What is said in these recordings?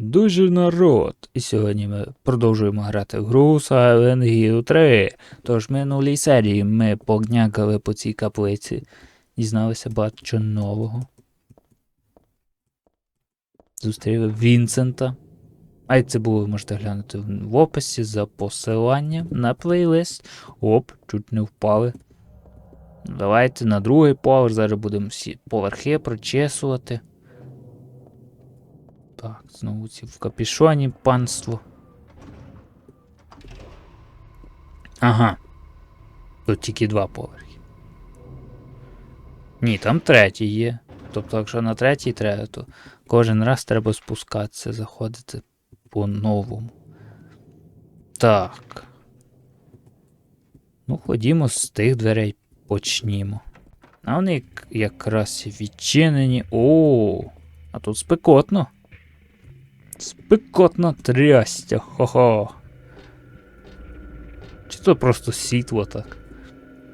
Дуже народ. І сьогодні ми продовжуємо грати в гру Silent Hill 3. Тож в минулій серії ми погнякали по цій каплиці, дізналися багато чого нового. Зустріли Вінсента. А як це було, ви можете глянути в описі за посиланням на плейлист. Оп, чуть не впали. Давайте на другий поверх. Зараз будемо всі поверхи прочесувати. Так, знову ці в капішоні панство. Ага. Тут тільки два поверхи. Ні, там третій є. Тобто, якщо на третій треба, то кожен раз треба спускатися, заходити по-новому. Так. Ну, ходімо з тих дверей почнімо. А вони якраз відчинені. О, а тут спекотно. Спекотно трястя, хо-хо. Чи то просто світло так?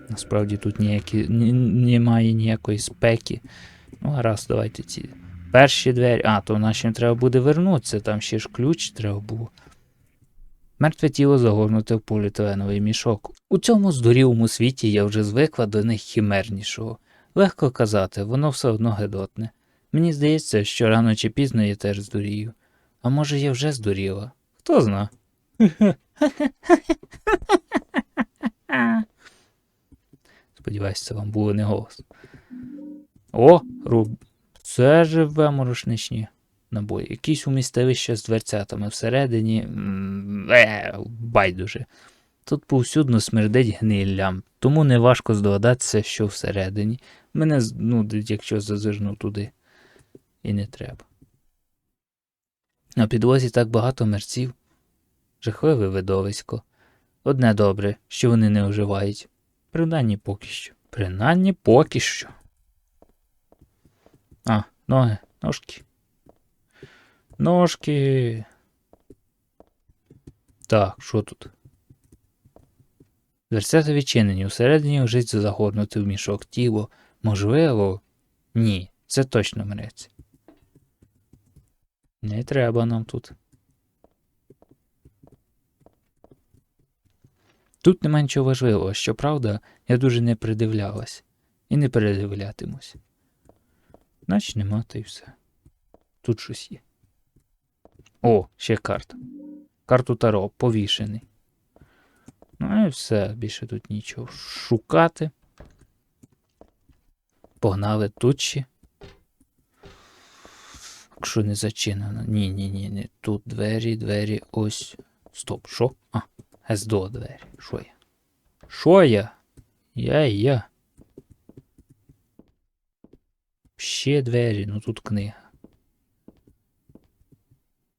Насправді тут ніякі, ні, немає ніякої спеки. Ну, гаразд, давайте ці перші двері. А, то нашим треба буде вернутися, там ще ж ключ треба було. Мертве тіло загорнуте в поліетиленовий мішок. У цьому здурілому світі я вже звикла до них хімернішого. Легко казати, воно все одно гедотне. Мені здається, що рано чи пізно я теж здурію. А може я вже здуріла? Хто зна? Сподіваюся, це вам було не голос. О, руб. Це живе морошничні набої. Якісь умістилища з дверцятами всередині. м, Е, байдуже. Тут повсюдно смердить гниллям, тому неважко здогадатися, що всередині. Мене знудить, якщо зазирну туди. І не треба. На підлозі так багато мерців. Жахливе видовисько. Одне добре, що вони не оживають. Принаймні поки що. Принаймні поки що. А, ноги, ножки. Ножки. Так, що тут? Дверцята відчинені, усередині лежить загорнути в мішок тіло. Можливо? Ні, це точно мрець. Не треба нам тут. Тут нема нічого важливого, щоправда, я дуже не придивлялась і не передивлятимусь. Значить нема, та й все. Тут щось є. О, ще карта. Карту Таро повішений. Ну і все, більше тут нічого шукати. Погнали тут ще. Якщо не зачинено. Ні, ні, ні, не тут двері, двері, ось. Стоп, що? А, СДО двері. Що я? Що я? Я я. Ще двері, ну тут книга.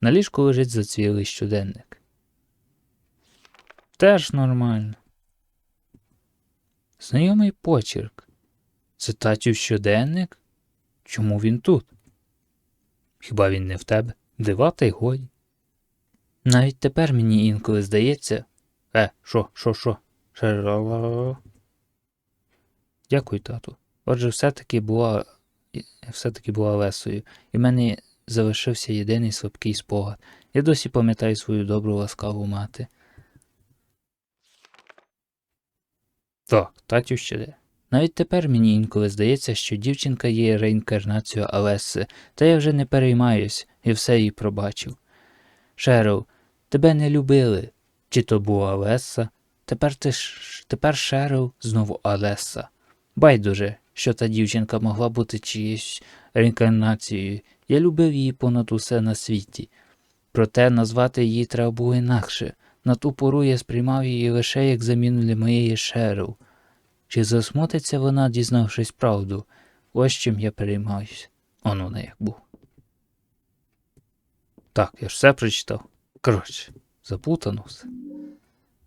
На ліжку лежить зацвілий щоденник. Теж нормально. Знайомий почерк. Це татів щоденник? Чому він тут? Хіба він не в тебе? Дива та й годі. Навіть тепер мені інколи здається. Е, що, що, що? Шерала. Дякую, тату. Отже, все-таки була все-таки була Лесою, і в мене залишився єдиний слабкий спогад. Я досі пам'ятаю свою добру ласкаву мати. Так, татю ще де. Навіть тепер мені інколи здається, що дівчинка є реінкарнацією Алеси, та я вже не переймаюсь і все їй пробачив. Шерл, тебе не любили. Чи то була Алеса? Тепер ти ж тепер Шерл знову Алеса. Байдуже, що та дівчинка могла бути чиєюсь реінкарнацією. Я любив її понад усе на світі. Проте назвати її треба було інакше. На ту пору я сприймав її лише як заміну для моєї Шерл. Чи засмутиться вона, дізнавшись правду? Ось чим я переймаюсь. Он вона як був. Так, я ж все прочитав. Коротше, заплутано все.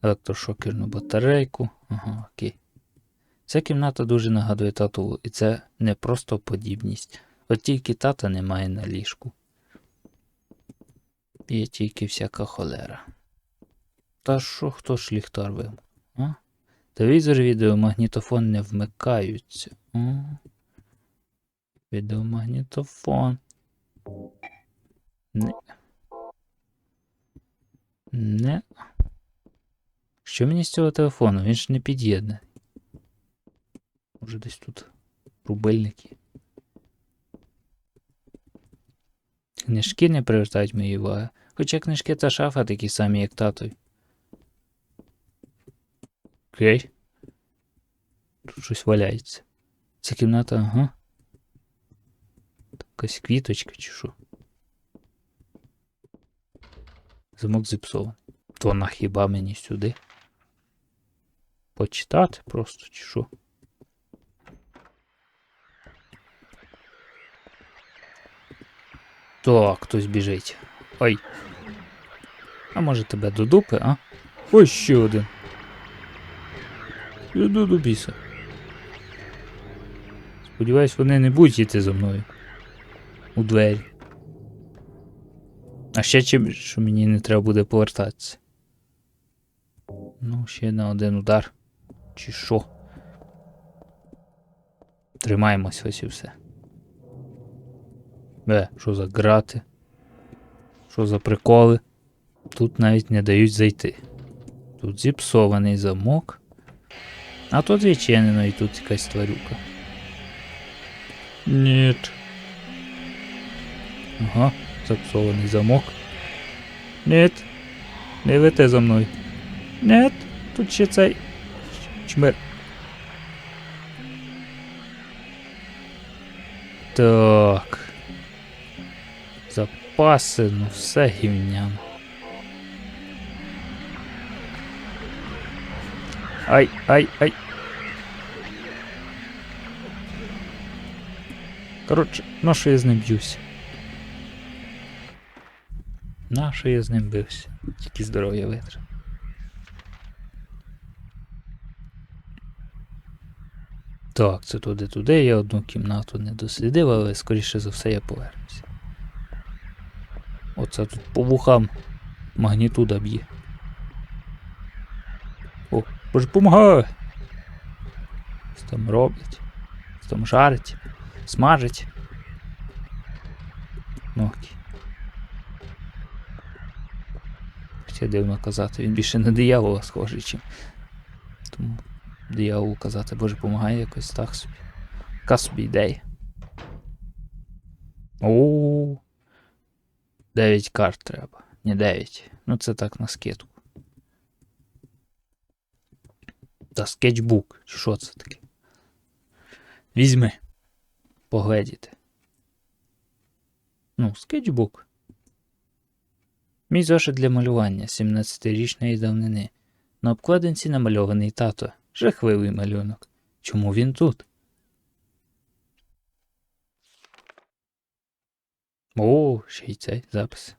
Електрошокерну батарейку. Ага, окей. Ця кімната дуже нагадує татову, і це не просто подібність. От тільки тата немає на ліжку. Є тільки всяка холера. Та що хто ж ліхтар вим? А? Телевізор, відеомагнітофон не вмикаються. А? Відеомагнітофон. Не. Не. Що мені з цього телефону? Він ж не під'єднаний. Може десь тут рубильники. Книжки не привертають мої уваги. Хоча книжки та шафа такі самі, як татові. Окей. Тут щось валяється. Ця кімната, ага. Якась квіточка чи що. Замок зіпсований. То на хіба мені сюди? Почитати просто чи що? Так, хтось біжить. Ой. А може тебе до дупи, а? Ось ще один. Іду до біса. Сподіваюсь, вони не будуть йти за мною. У двері. А ще чим, що мені не треба буде повертатися. Ну, ще на один удар. Чи що? Тримаємось ось і все. Е, що за грати? Що за приколи? Тут навіть не дають зайти. Тут зіпсований замок. А тут відчинено і тут якась тварюка. Ніт. Ага, зіпсований замок. Нет. Не лети за мною. Нет, тут ще цей. Чмир. Так. Запаси, ну все гівняно. Ай, ай, ай. Коротше, на що я з ним б'юся? На що я з ним бився? Тільки здоров'я витратив. Так, це туди-туди, я одну кімнату не дослідив, але скоріше за все я повернуся. Оце тут по вухам магнітуда б'є. Боже, помагай! Що там роблять? Що там жарить? Смажить? Ну окей. Хоча дивно казати, він більше на диявола схожий, чим. Тому дияволу казати, боже, помагає якось так собі. Яка собі ідея. О. 9 карт треба. Не 9. Ну це так на скидку. Та скетчбук. Що це таке? Візьми. Погледіти. Ну, скетчбук. Мій зошит для малювання 17-річної давнини. На обкладинці намальований тато. Жахливий малюнок. Чому він тут? О, ще й цей запис.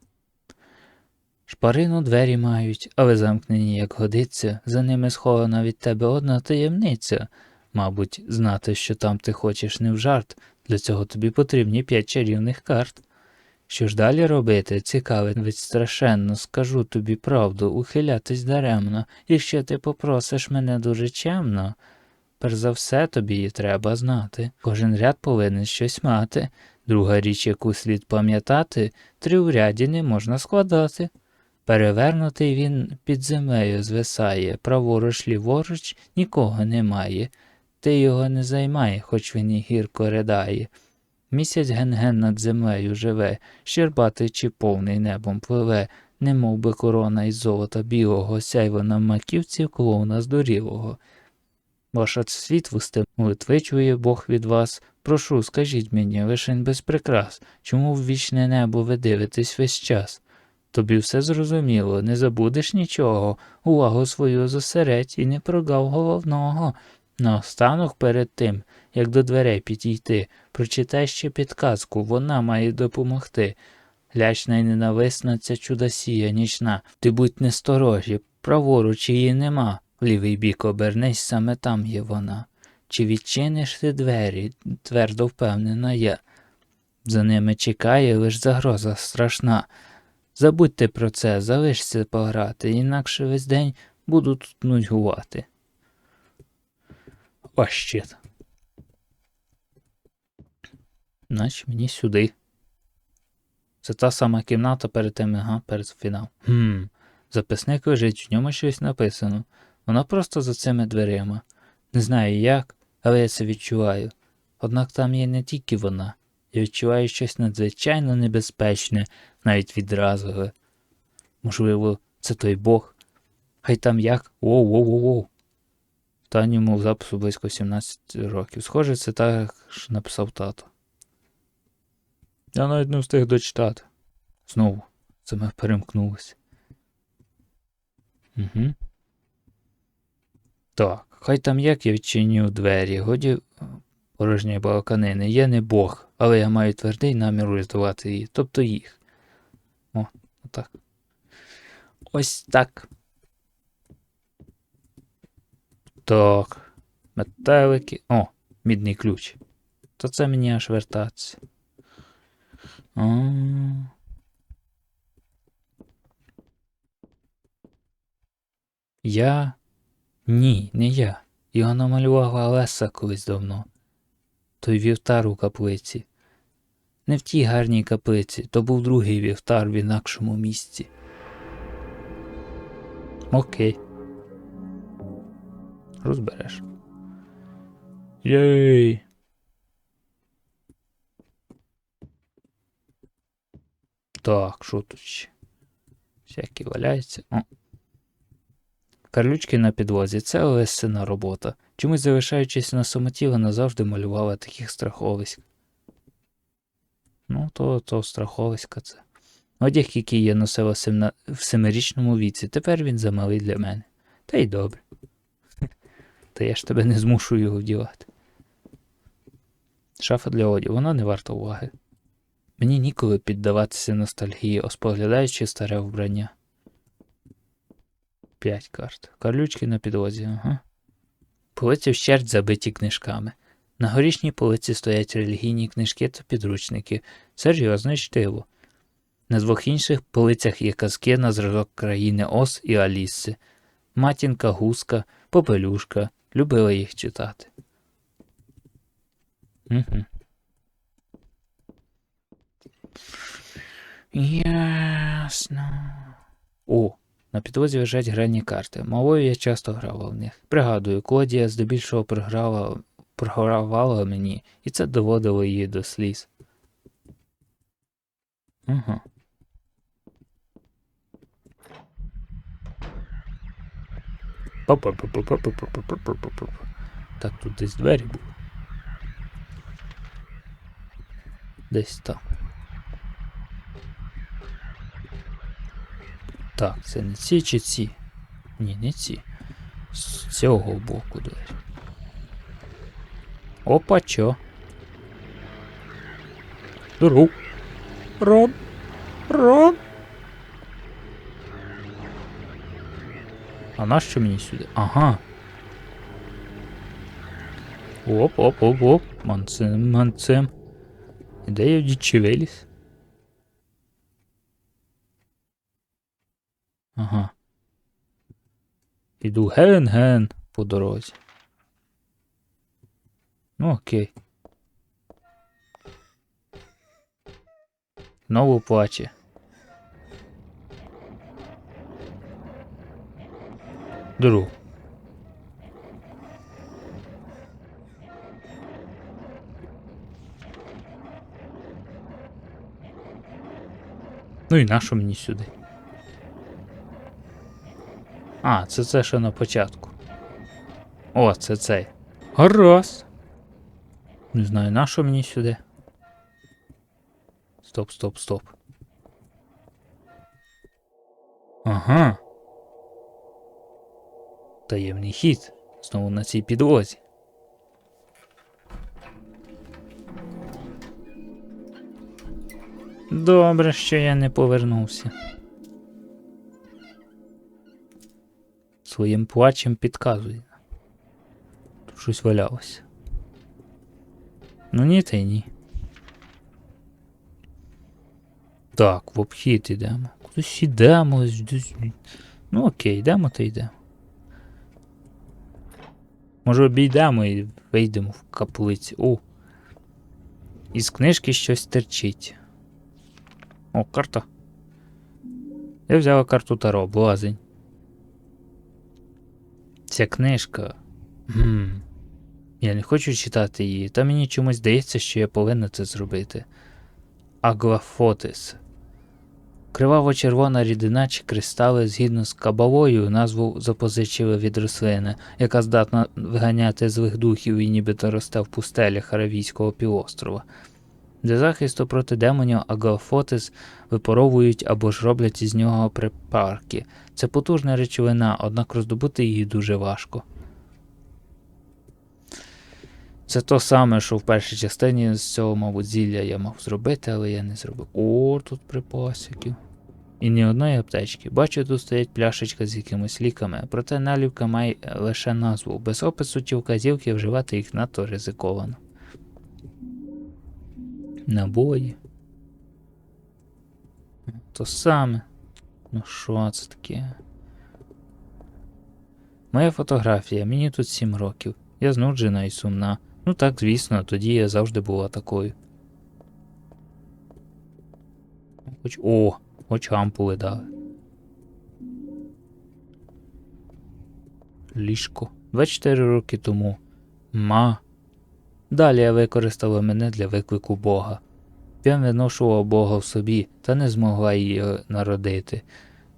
Шпарину двері мають, але замкнені, як годиться, за ними схована від тебе одна таємниця. Мабуть, знати, що там ти хочеш не в жарт, для цього тобі потрібні п'ять чарівних карт. Що ж далі робити? Цікавить ведь страшенно, скажу тобі правду, ухилятись даремно, якщо ти попросиш мене дуже чемно. Перш за все тобі її треба знати. Кожен ряд повинен щось мати. Друга річ, яку слід пам'ятати, три в ряді не можна складати. Перевернутий він під землею звисає, праворуч ліворуч нікого немає. Ти його не займай, хоч він і гірко ридає. Місяць ген-ген над землею живе, щербатий чи повний небом пливе, немов би корона із золота білого, сяйво на маківці клоуна здурілого. Ваша світ вусте молитви чує Бог від вас. Прошу, скажіть мені, лишень без прикрас, чому в вічне небо ви дивитесь весь час? Тобі все зрозуміло, не забудеш нічого, увагу свою зосередь і не прогав головного. Наостанок перед тим, як до дверей підійти, прочитай ще підказку, вона має допомогти. Лячна й ненависна ця чудосія нічна, ти будь несторожі, праворуч її нема, в лівий бік обернись, саме там є вона. Чи відчиниш ти двері, твердо впевнена я. За ними чекає лиш загроза страшна. Забудьте про це, залишся пограти, інакше весь день буду тут нудьгувати. О. Значить, мені сюди. Це та сама кімната перед тим, ага, перед фінал. Хм. Записник лежить, в ньому щось написано. Вона просто за цими дверима. Не знаю як, але я це відчуваю. Однак там є не тільки вона. Я відчуваю щось надзвичайно небезпечне, навіть відразу. Можливо, це той Бог. Хай там як. Воу-воу-воу-воу. Останньому запису близько 17 років. Схоже, це так ж написав тато. Я навіть не встиг дочитати. Знову це ми перемкнулося. Угу. Так, хай там як я відчиню двері, годі порожньої балаканини. Я не Бог, але я маю твердий намір рятувати її, тобто їх. О, отак. Ось так. Так. Метелики. О, мідний ключ. То це мені аж вертатися. Я? Ні, не я. Його намалювала Олеса колись давно. Той вівтар у каплиці. Не в тій гарній каплиці, то був другий вівтар в інакшому місці. Окей. Розбереш. Єй. Так, що тут ще? Всякі валяються. О. Карлючки на підлозі це Олесина робота. Чомусь залишаючись на самоті, вона завжди малювала таких страховиськ. Ну, то, то страховиська це. Одяг, який я носила в семирічному віці, тепер він замалий для мене. Та й добре. Та я ж тебе не змушу його вдівати. Шафа для одягу, вона не варта уваги. Мені ніколи піддаватися ностальгії, споглядаючи старе вбрання. П'ять карт. Карлючки на підлозі, ага. Полиці вщерть забиті книжками. На горішній полиці стоять релігійні книжки та підручники. Серйозне чтиво. На двох інших полицях є казки на зразок країни Ос і Аліси. Матінка, гуска, попелюшка. Любила їх читати. Угу. Ясно. О, на підлозі лежать грані карти. Малою я часто грала в них. Пригадую, Клодія здебільшого програла, програвала мені, і це доводило її до сліз. Угу. Так, тут десь двері були. Десь там. Так, це не ці чи ці? Ні, не ці. З цього боку двері. Опа, чо? Здоров. Рон. Рон. А нащо мені сюди? Ага. Оп, оп, оп, оп. Манцем, манцем. Де я дічевеліс? Ага. Іду ген-ген по дорозі. Ну окей. Знову плаче. Друг. Ну і нащо мені сюди? А, це це ще на початку. О, це цей. Гаразд. Не знаю, на що мені сюди. Стоп, стоп, стоп. Ага. Таємний хід. Знову на цій підлозі. Добре, що я не повернувся. Своїм плачем підказує. Тут щось валялося. Ну ні, та й ні. Так, в обхід ідемо. Кудись десь- Ну окей, йдемо, то йдемо. Може обійдемо і вийдемо в каплиці. О! Із книжки щось терчить. О, карта. Я взяла карту Таро, блазень. Ця книжка. Гм. Я не хочу читати її, та мені чомусь здається, що я повинна це зробити. Аглафотис. Криваво-червона рідина чи кристали згідно з кабалою назву запозичили від рослини, яка здатна виганяти злих духів і нібито росте в пустелях Аравійського півострова. Для захисту проти демонів аглафотис випаровують або ж роблять із нього припарки. Це потужна речовина, однак роздобути її дуже важко. Це то саме, що в першій частині з цього, мабуть, зілля я мав зробити, але я не зробив. О, тут припасиків. І ні одної аптечки. Бачу, тут стоять пляшечка з якимись ліками, проте налівка має лише назву. Без опису чи вказівки вживати їх надто ризиковано. Набої. То саме. Ну що це таке? Моя фотографія, мені тут 7 років. Я знуджена і сумна. Ну так, звісно, тоді я завжди була такою. Хоч. О, хоч ампули дали. Ліжко. 24 роки тому. Ма. Далі я використала мене для виклику Бога. Я виношував Бога в собі, та не змогла її народити.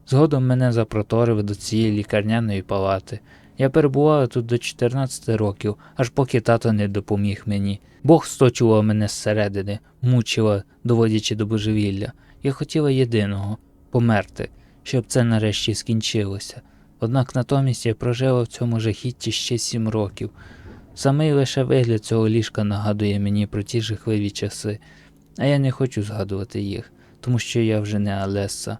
Згодом мене запроторили до цієї лікарняної палати. Я перебувала тут до 14 років, аж поки тато не допоміг мені. Бог сточував мене зсередини, мучила, доводячи до божевілля. Я хотіла єдиного померти, щоб це нарешті скінчилося. Однак натомість я прожила в цьому жахітті ще сім років. Самий лише вигляд цього ліжка нагадує мені про ті жахливі часи, а я не хочу згадувати їх, тому що я вже не Алеса.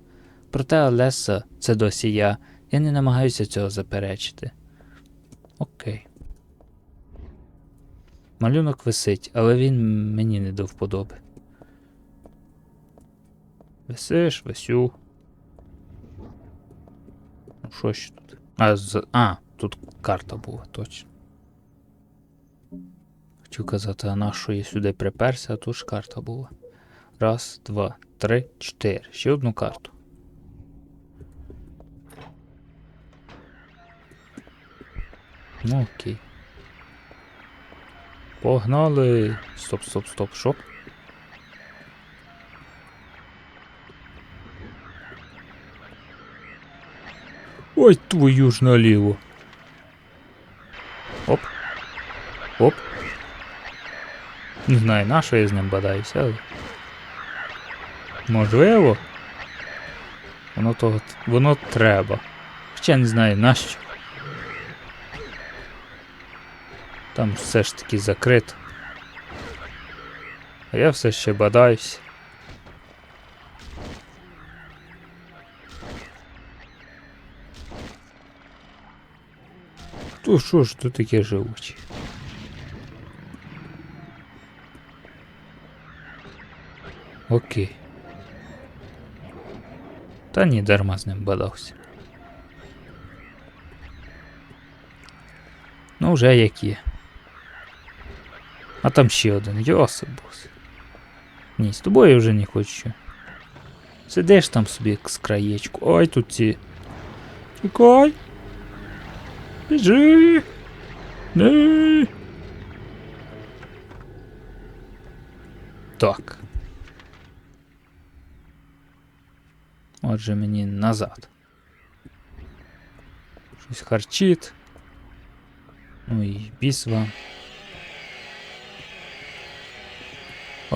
Проте Алеса це досі я, я не намагаюся цього заперечити. Окей. Малюнок висить, але він мені не до вподоби. Висиш, висю. Ну, що ще тут? А, з... а, тут карта була, точно. Хотів казати, а на що я сюди приперся, а тут ж карта була. Раз, два, три, чотири. Ще одну карту. Ну окей. Погнали. Стоп, стоп, стоп, що? Ой, твою ж наліво. Оп. Оп. Не знаю, на що я з ним бадаюся, але. Можливо. Воно того. Воно треба. Хоча не знаю нащо. Там все ж таки закрито. А я все ще бадаюсь. То що ж тут таке живуче? Окей. Та ні, дарма з ним бадався. Ну, вже як є. А там ще один. Йосипус. Ні, з тобою я вже не хочу. Сидиш там собі як з краєчку. Ой, тут ці. Тікай. Біжи. Не. Так. Отже, мені назад. Щось харчить. Ну і біс вам.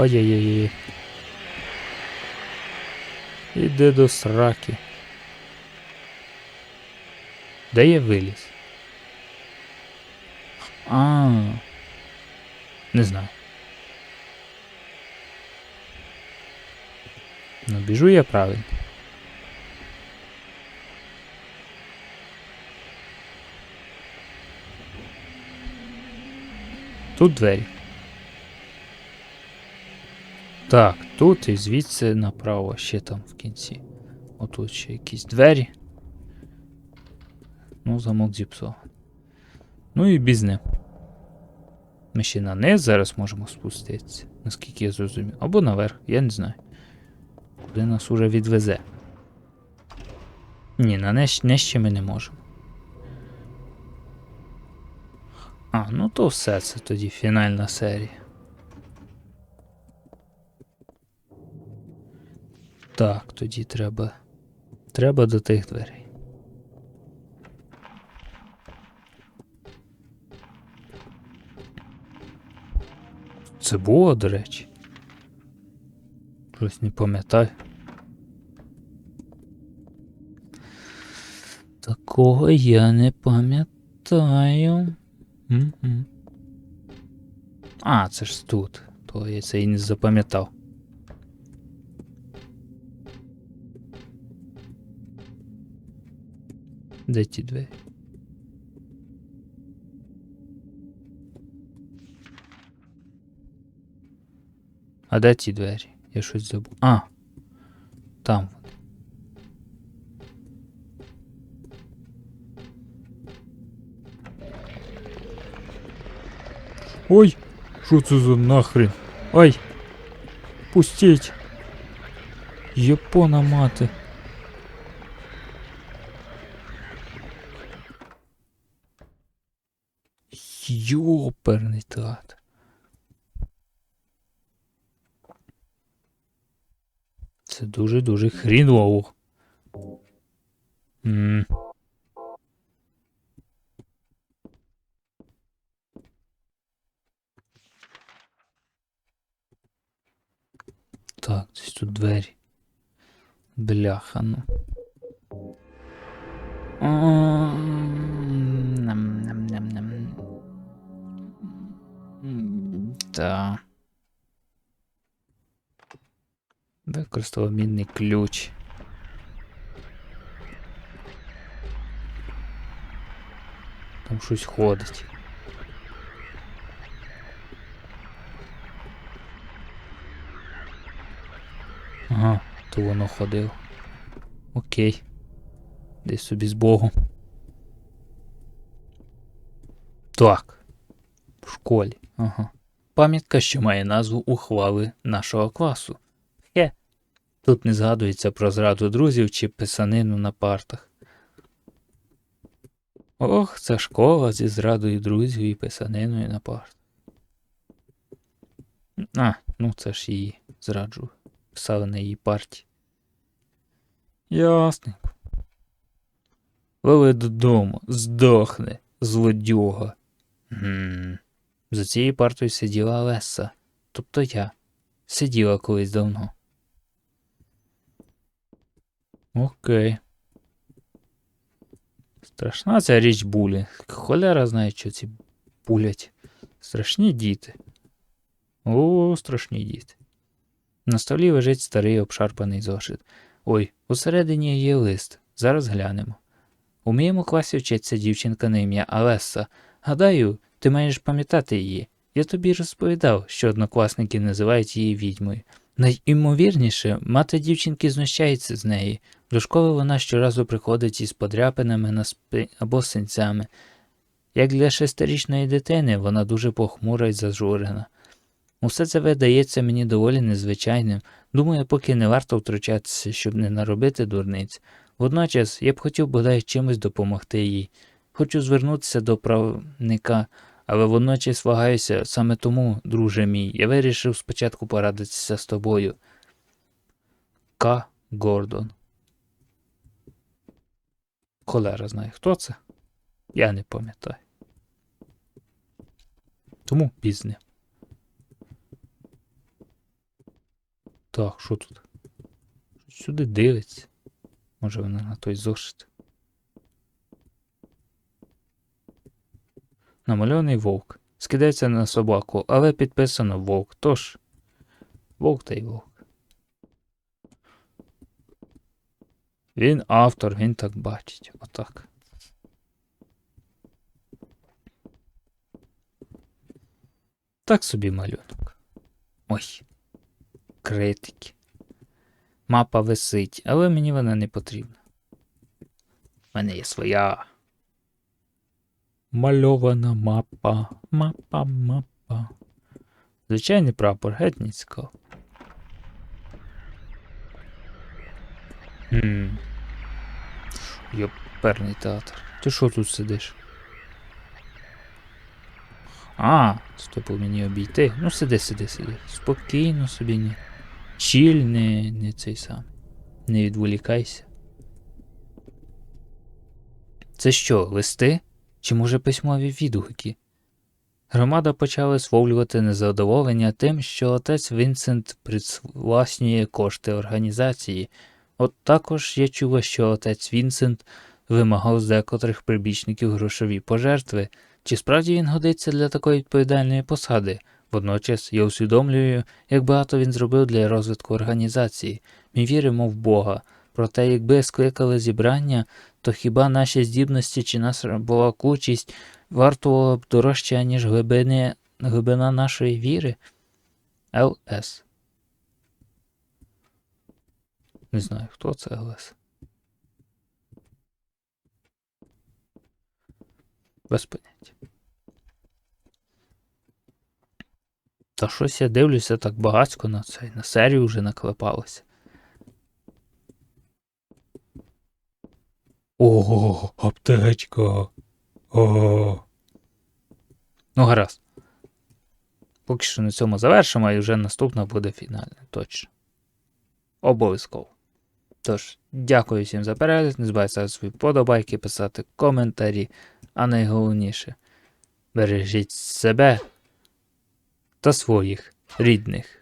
Ой-ой-ой. Іди до сраки. Де я виліз? А. Не знаю. Ну, біжу я правильно. Тут двері. Так, тут і звідси направо ще там в кінці. Отут ще якісь двері. Ну, замок зіпсував. Ну і бізне. Ми ще на низ зараз можемо спуститися, наскільки я зрозумів. Або наверх, я не знаю. Куди нас уже відвезе. Ні, на ниж... нижче ми не можемо. А, ну то все це тоді фінальна серія. Так, тоді треба. Треба до тих дверей. Це було, до речі. Щось не пам'ятаю. Такого я не пам'ятаю. А, це ж тут. То я це і не запам'ятав. Де ті двері? А де ті двері? Я щось забув. А. Там. вони. Ой, що це за нахрен? Ай! Пустіть! Япона мати. Йоперний театр. Це дуже-дуже хріново. М. Так, десь тут двері. Бляха, ну. М, Та. Використав мінний ключ. Там щось ходить. Ага, то воно ходило. Окей. Десь собі з Богом. Так. В школі. Ага. Пам'ятка, що має назву ухвали нашого класу. Хе. Тут не згадується про зраду друзів чи писанину на партах. Ох, це школа зі зрадою друзів і писаниною на партах. А, ну це ж її зраджував. Писали на її парті. Ясненько. Вели додому, здохне, злодюга. Гм. За цією партою сиділа Леса, тобто я. Сиділа колись давно. Окей. Страшна ця річ булі. Холера знає, що ці булять. Страшні діти. О, страшні діти. На столі лежить старий обшарпаний зошит. Ой, усередині є лист. Зараз глянемо. У моєму класі вчиться дівчинка на ім'я Алеса. Гадаю, ти маєш пам'ятати її. Я тобі розповідав, що однокласники називають її відьмою. Найімовірніше, мати дівчинки знущається з неї. До школи вона щоразу приходить із подряпинами на спині або синцями. Як для шестирічної дитини, вона дуже похмура й зажурена. Усе це видається мені доволі незвичайним. Думаю, поки не варто втручатися, щоб не наробити дурниць. Водночас я б хотів бодай чимось допомогти їй. Хочу звернутися до правника, але водночас вагаюся саме тому, друже мій, я вирішив спочатку порадитися з тобою. К. Гордон. Холера знає, хто це? Я не пам'ятаю. Тому пізне. Так, що тут? Сюди дивиться. Може вона на той зошит. Намальований вовк. Скидається на собаку, але підписано вовк. Тож. Вовк та й вовк. Він автор, він так бачить. Отак. Так собі малюнок. Ой. Критики. Мапа висить, але мені вона не потрібна. У мене є своя. Мальована мапа. Мапа, мапа. Звичайний прапор, геть не цікаво. Хм. Йоперний театр. Ти що тут сидиш? А, стопу мені обійти. Ну сиди, сиди, сиди. Спокійно собі ні. Чіль, не, не цей сам. Не відволікайся. Це що, листи? Чи може письмові відгуки? Громада почала висловлювати незадоволення тим, що отець Вінсент привласнює кошти організації. От також я чула, що отець Вінсент вимагав з декотрих прибічників грошові пожертви. Чи справді він годиться для такої відповідальної посади? Водночас я усвідомлюю, як багато він зробив для розвитку організації. Ми віримо в Бога. Проте, якби скликали зібрання, то хіба наші здібності чи наша була кучість вартувала б дорожче, ніж глибини, глибина нашої віри? ЛС. Не знаю, хто це ЛС. Без поняття. Та щось я дивлюся так багацько на цей, на серію вже наклепалося. Ого, аптечка. О. Ну, гаразд. Поки що на цьому завершимо, і вже наступна буде фінальна, точно. Обов'язково. Тож, дякую всім за перегляд. Не забувайте свої подобайки, писати коментарі, а найголовніше бережіть себе та своїх рідних.